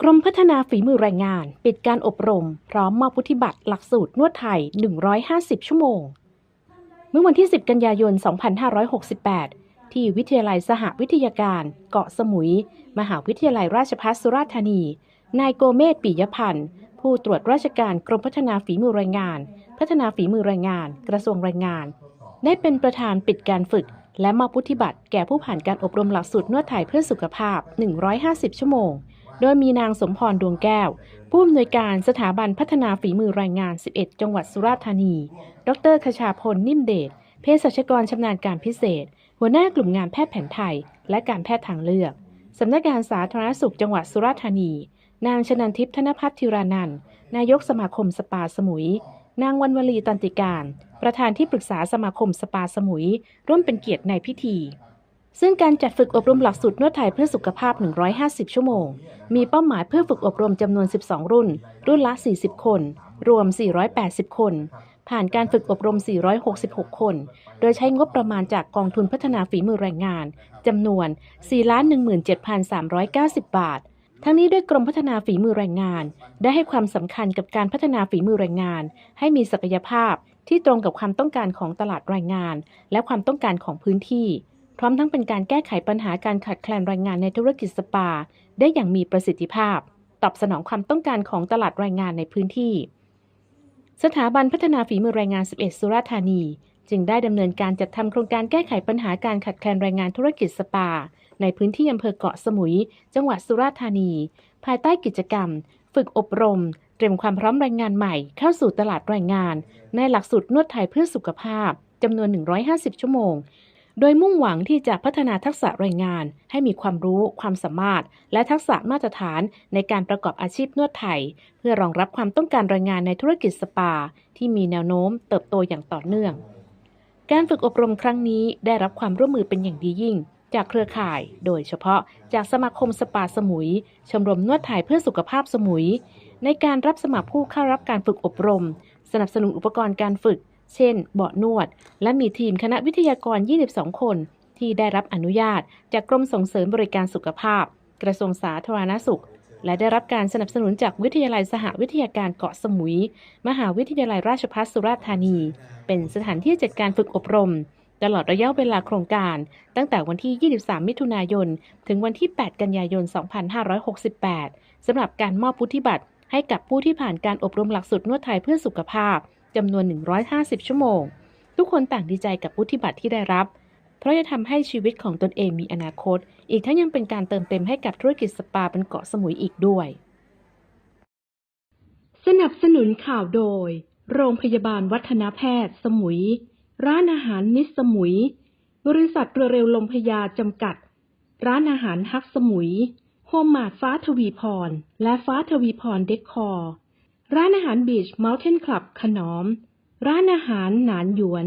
กรมพัฒนาฝีมือแรงงาน ปิดการอบรม พร้อมมอบพุทธิบัตรหลักสูตรนวดไทย 150 ชั่วโมง เมื่อวันที่ 10 กันยายน 2568 ที่วิทยาลัยสหวิทยาการ เกาะสมุย มหาวิทยาลัยราชภัฏสุราษฎร์ธานี นายโกเมศปิยพันธ์ ผู้ตรวจราชการกรมพัฒนาฝีมือแรงงาน พัฒนาฝีมือแรงงาน กระทรวงแรงงาน ได้เป็นประธานปิดการฝึก และมอบพุทธิบัตรแก่ผู้ผ่านการอบรมหลักสูตรนวดไทยเพื่อสุขภาพ 150 ชั่วโมง โดยมีนางสมพรดวงแก้ว ผู้อำนวยการสถาบันพัฒนาฝีมือแรงงาน 11 จังหวัดสุราษฎร์ธานี ดรคชาพลนิ่มเดชเภสัชกรชำนาญการพิเศษ หัวหน้ากลุ่มงานแพทย์แผนไทย และการแพทย์ทางเลือกสำนักงานสาธารณสุขจังหวัดสุราษฎร์ธานี นางชนันทิพย์ธนพัฒน์ธิรานันท์นายกสมาคมสปาสมุย นางวันวลีตันติการ ประธานที่ปรึกษาสมาคมสปาสมุย ร่วมเป็นเกียรติในพิธี ซึ่งการจัดฝึกอบรมหลักสูตรนวดไทยเพื่อสุขภาพ 150 ชั่วโมง มีเป้าหมายเพื่อฝึกอบรมจำนวน 12 รุ่น รุ่นละ 40 คน รวม 480 คน ผ่านการฝึกอบรม 466 คน โดยใช้งบประมาณจากกองทุนพัฒนาฝีมือแรงงานจำนวน 417,390 บาท ทั้งนี้ด้วยกรมพัฒนาฝีมือแรงงาน ได้ให้ความสำคัญกับการพัฒนาฝีมือแรงงาน ให้มีศักยภาพที่ตรงกับความต้องการของตลาดแรงงาน และความต้องการของพื้นที่ พร้อมทั้งเป็นการแก้ไขปัญหาการขาดแคลนแรงงานในธุรกิจสปา ได้อย่างมีประสิทธิภาพ ตอบสนองความต้องการของตลาดแรงงานในพื้นที่ สถาบันพัฒนาฝีมือแรงงาน 11 สุราษฎร์ธานี จึงได้ดำเนินการจัดทำโครงการแก้ไขปัญหาการขาดแคลนแรงงานธุรกิจสปา ในพื้นที่อำเภอเกาะสมุย จังหวัดสุราษฎร์ธานี ภายใต้กิจกรรม ฝึกอบรม เตรียมความพร้อมแรงงานใหม่ เข้าสู่ตลาดแรงงาน ในหลักสูตรนวดไทยเพื่อสุขภาพจำนวน 150 ชั่วโมง โดยมุ่งหวังที่จะพัฒนาทักษะแรงงาน ให้มีความรู้ ความสามารถ และทักษะมาตรฐานในการประกอบอาชีพนวดไทย เพื่อรองรับความต้องการแรงงานในธุรกิจสปา ที่มีแนวโน้มเติบโตอย่างต่อเนื่อง การฝึกอบรมครั้งนี้ได้รับความร่วมมือเป็นอย่างดียิ่ง จากเครือข่าย โดยเฉพาะจากสมาคมสปาสมุย ชมรมนวดไทยเพื่อสุขภาพสมุย ในการรับสมัครผู้เข้ารับการฝึกอบรม สนับสนุนอุปกรณ์การฝึก เช่น เบาะนวด และมีทีมคณะวิทยากร 22 คน ที่ได้รับอนุญาต จากกรมส่งเสริมบริการสุขภาพ กระทรวงสาธารณสุข และได้รับการสนับสนุนจากวิทยาลัยสหวิทยาการเกาะสมุย มหาวิทยาลัยราชภัฏสุราษฎร์ธานี เป็นสถานที่จัดการฝึกอบรม ตลอดระยะเวลาโครงการ ตั้งแต่วันที่ 23 มิถุนายน ถึงวันที่ 8 กันยายน 2568สำหรับการมอบพุทธิบัตรให้กับผู้ที่ผ่านการอบรมหลักสูตรนวดไทยเพื่อสุขภาพ จำนวน 150 ชั่วโมง ทุกคนต่างดีใจกับพุทธิบัตรที่ได้รับ เพราะจะทำให้ชีวิตของตนเองมีอนาคต อีกทั้งยังเป็นการเติมเต็มให้กับธุรกิจสปาบนเกาะสมุยอีกด้วย สนับสนุนข่าวโดย โรงพยาบาลวัฒนแพทย์ สมุย ร้านอาหารมิสสมุย บริษัทเรือเร็วลมพยาจำกัด ร้านอาหารฮักสมุยโฮมมาดฟ้าทวีพร และฟ้าทวีพรเดคคอร์ ร้านอาหารบีชเมลเทนคลับขนอม ร้านอาหารหนานหยวน